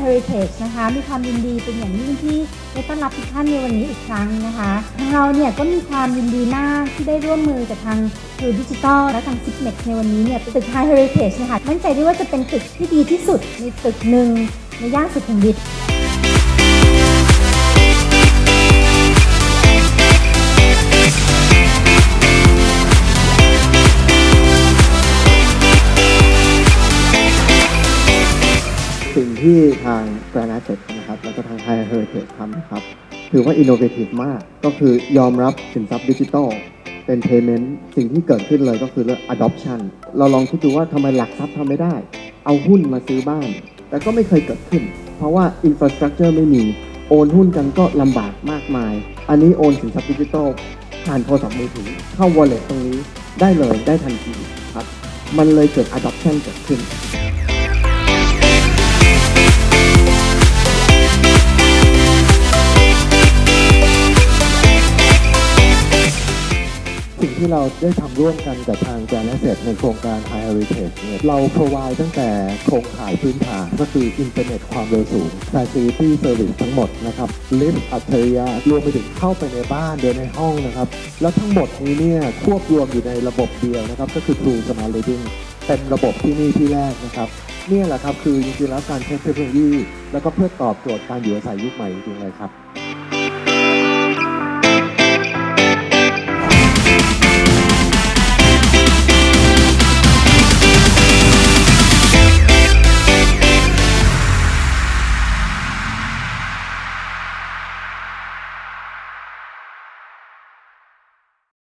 Thailand Heritage นะคะ มีความยินดีเป็นอย่างยิ่งที่ได้ต้อนรับทุกท่านในวันนี้อีกครั้งนะคะทางเราเนี่ยก็มีความยินดีมากที่ได้ร่วมมือกับทาง True Digital และทาง s i p m e x ในวันนี้เนี่ยตึก High Heritage นะคะมั่นใจได้ว่าจะเป็นตึกที่ดีที่สุดในตึกหนึ่งในย่านสุขุมวิท สิ่งที่ทาง Grand Asset นะครับแล้วก็ทาง High Heritage ทำนะครับถือว่า innovative มาก ก็คือยอมรับสินทรัพย์ดิจิทัลเป็น payment สิ่งที่เกิดขึ้นเลยก็คือเรื่อง adoption เราลองคิดดูว่าทำไมหลักทรัพย์ทำไม่ได้ เอาหุ้นมาซื้อบ้าน แต่ก็ไม่เคยเกิดขึ้น เพราะว่า infrastructure ไม่มี โอนหุ้นกันก็ลำบากมากมาย อันนี้โอนสินทรัพย์ดิจิทัลผ่านโทรศัพท์มือถือเข้า wallet ตรงนี้ได้เลยได้ทันทีครับ มันเลยเกิด adoption เกิดขึ้น ที่เราได้ทำร่วมกันกับทาง Grand Asset ในโครงการ High Heritage เนี่ยเรา provide ตั้งแต่โครงข่ายพื้นฐานก็คืออินเทอร์เน็ตความเร็วสูง Facility Service ทั้งหมดนะครับ Lift อัจฉริยะรวมไปถึงเข้าไปในบ้านเดินในห้องนะครับ แล้วทั้งหมดนี้เนี่ยควบรวมอยู่ในระบบเดียวนะครับ ก็คือ True Smart Living เป็นระบบที่นี่ที่แรกนะครับเนี่ยแหละครับคือจริงๆแล้วการใช้เทคโนโลยีแล้วก็เพื่อตอบโจทย์การอยู่อาศัยยุคใหม่จริงๆเลยครับ